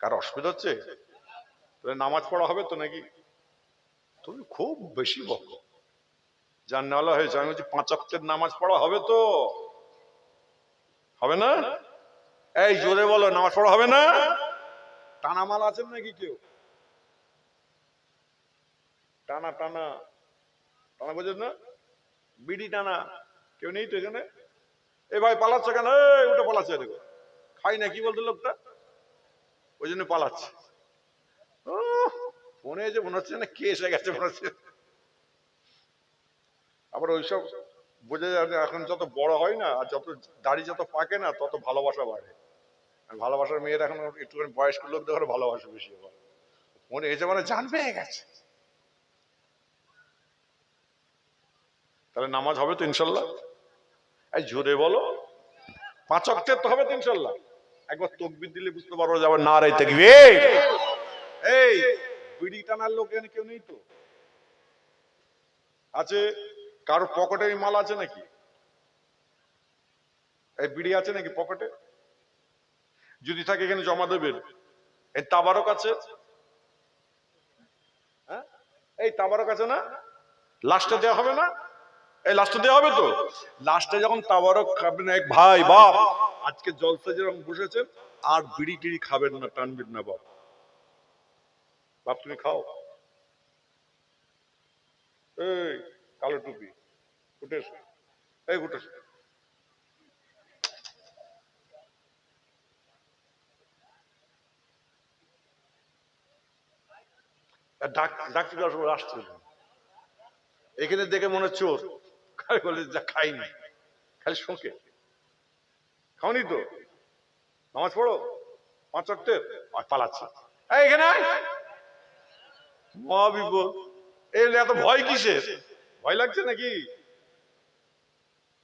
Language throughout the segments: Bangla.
কার অসুবিধা হচ্ছে? নামাজ পড়া হবে তো নাকি? তুমি খুব বেশি বক। যার নালা হয়েছে, আমি বলছি, পাঁচ অক্টের নামাজ পড়া হবে তো? হবে না? এই, জোরে বলো, নামাজ পড়া হবে না? টানা মাল আছেন নাকি কেউ? টানা টানা। টানা বোঝেন না? বিড়ি টানা। কেউ নেই তো এখানে? এ ভাই পালাচ্ছে কেন? এই, উঠে পালাচ্ছে দেখো খাই না কি বলতো লোকটা? ওই জন্য পালাচ্ছে। উহ, ফোনে যে মনে হচ্ছে না কে এসে গেছে মনে হচ্ছে। আবার ওইসব বোঝা যায় এখন যত বড় হয় না আর যত দাড়ি যত পাকে না তত ভালোবাসা বাড়ে। ভালোবাসার মেয়ের এখন একটুখানি বয়স্ক লোক দেখে ভালোবাসা বেশি হয়। মনে এসে মানে জান পেয়ে গেছে। তাহলে নামাজ হবে তো ইনশাল্লাহ? এই জোরে বলো। পাঁচ অক্টের তো হবে তো ইনশাল্লাহ। একবার তকবির দিলে বুঝতে পারব যে আবার না রাই থাকবে এই, বিড়ি টানার লোক এখানে কেউ নেই তো? আছে? কারও পকেটে মাল আছে নাকি? এই বিড়ি আছে নাকি পকেটে? যদি থাকে এখানে জমা দেবেন। এই তাবারক আছে? হ্যাঁ? এই তাবারক আছে না? লাস্টে দেওয়া হবে না? এই লাস্টে দেওয়া হবে তো? লাস্টে যখন তাবারক খাবেন এক ভাই, বাপ, আজকে জলসা যেরকম বসেছেন আর বিড়ি টিড়ি খাবেন না, টানবেন না, বাপ। বাপ, তুমি খাও। এই, কালো টুপি, উঠে এই ডাক্তার আসছে। এখানে দেখে মনে হচ্ছে বলে যা খাইনি। খালি শোকে। খাওনি তো? নামাজ পড়ো? পাঁচ পালাচ্ছে। এখানে আয়। মহা এই এত ভয় ভয় লাগছে নাকি?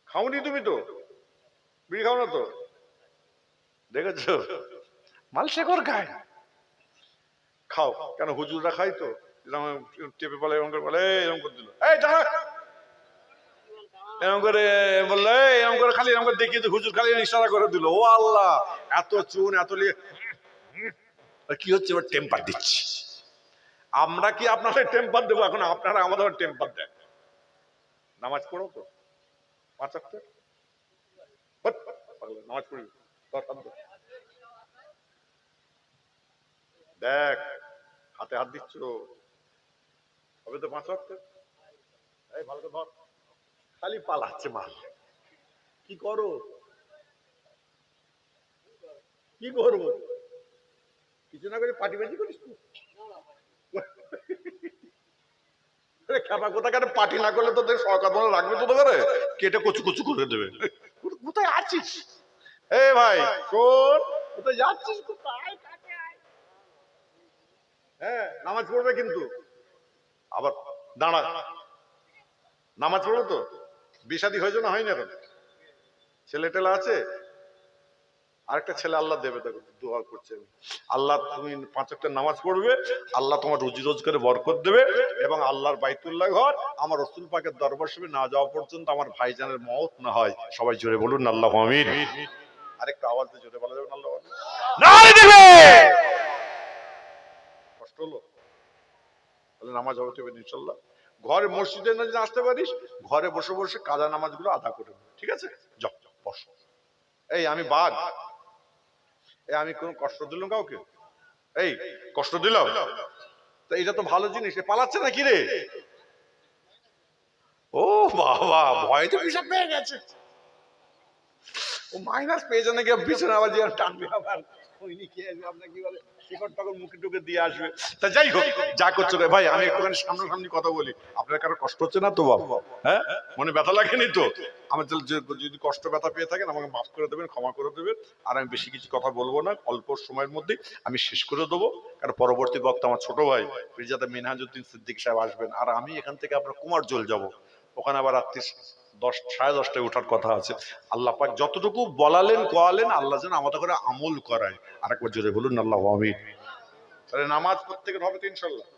খাওনি তুমি তো? বিড়ি খাও না তো? দেখেছ? মাল শেখর খায় খাও। কেন হুজুররা খাই তো? টেপে বলে, এরকম করে বলে এরকম করে দিল। এই, দাঁড়া। এরকম করে বলল "এই, এরকম করে খালি এরকম করে দেখিয়ে হুজুর খালি ইশারা করে দিল। ও আল্লাহ এত চুন এত কি হচ্ছে? এবার টেম্পার দিচ্ছি। আমরা কি আপনাদের টেম্পার দেবো? এখন আপনারা আমাদের টেম্পার দেন। নামাজ পড়ো তো। পাঁচ নামাজ দে। দেখ হাতে হাত দিচ্ছ। হবে তো পাঁচ এই ভালো তো ধর। খালি পালাচ্ছে মাল। কি করো? কি করব? কিছু না করে পাটিবাজি করিস খেপা কোথাকার পাটি না করলে তো তোদের সরকার রাখবে তো কেটে কচু কচু করে দেবে। কোথায় আছিস? এ ভাই শোন। কোথায় যাচ্ছিস? কোথায় হ্যাঁ নামাজ পড়বে কিন্তু। আবার দাঁড়া। নামাজ পড়ো তো? বিষাদি হয়েছে না হয়নি এখন ছেলে টেলা আছে, আরেকটা ছেলে আল্লাহ দেবে, দেখো, দোয়া করছে। আল্লাহ, তুমি পাঁচ একটা নামাজ পড়বে, আল্লাহ তোমার রুজি রোজগারে বরকত দেবে এবং আল্লাহর বাইতুল্লাহ ঘর, আমার রসুল পাকের দরবার সবে না যাওয়া পর্যন্ত আমার ভাইজানের মত না হয়। সবাই জোরে বলুন, আল্লাহ আমিন। আরেকটা আওয়াজ দিয়ে জোরে বলা যাবে আল্লাহ কষ্ট হলো? তাহলে নামাজ হবে ইনশাল্লাহ। ঘরে মসজিদে না যদি আসতে পারিস, ঘরে বসে বসে কাজা নামাজগুলো আদা করে ঠিক আছে? যাও বসো। এই, আমি বাদ এই, আমি কোনো কষ্ট দিলাম কাউকে? এই, কষ্ট দিলাম? তা এটা তো ভালো জিনিস। পালাচ্ছে না কি রে? ও বাবা, ভয় তো পিসাব পেয়ে গেছে। ও মাইনাস পেয়ে জানে কি পিছনে আবার যে টানবে আবার। ওইনি কি আসবে আপনার কি বলে, শিকড় টাকর মুখে টুকে দিয়ে আসবে। তা যাই হোক, যা করছ রে ভাই, আমি একটুখানি সামনাসামনি কথা বলি। আপনার কারও কষ্ট হচ্ছে না তো, বাবা? হ্যাঁ? মনে ব্যথা লাগেনি তো? আমার যদি- কষ্ট ব্যথা পেয়ে থাকেন, আমাকে মাফ করে দেবেন, ক্ষমা করে দেবেন। আর আমি বেশি কিছু কথা বলব না, অল্প সময়ের মধ্যে আমি শেষ করে দেবো। কারণ পরবর্তী বক্তা আমার ছোট ভাই, ফিরজাদা মিনহাজুদ্দিন সিদ্দিক সাহেব আসবেন। আর আমি এখান থেকে আপনার কুমার জল যাব। ওখানে আবার রাত্রি দশ, সাড়ে দশটায় ওঠার কথা আছে। আল্লাহ পাক যতটুকু বলালেন কোয়ালেন আল্লাহ যেন আমাদের করে আমল করায়। আরেকবার জোরে বলুন, আল্লাহ আমিন। তাহলে নামাজ প্রত্যেকের হবে তো ইনশাল্লাহ?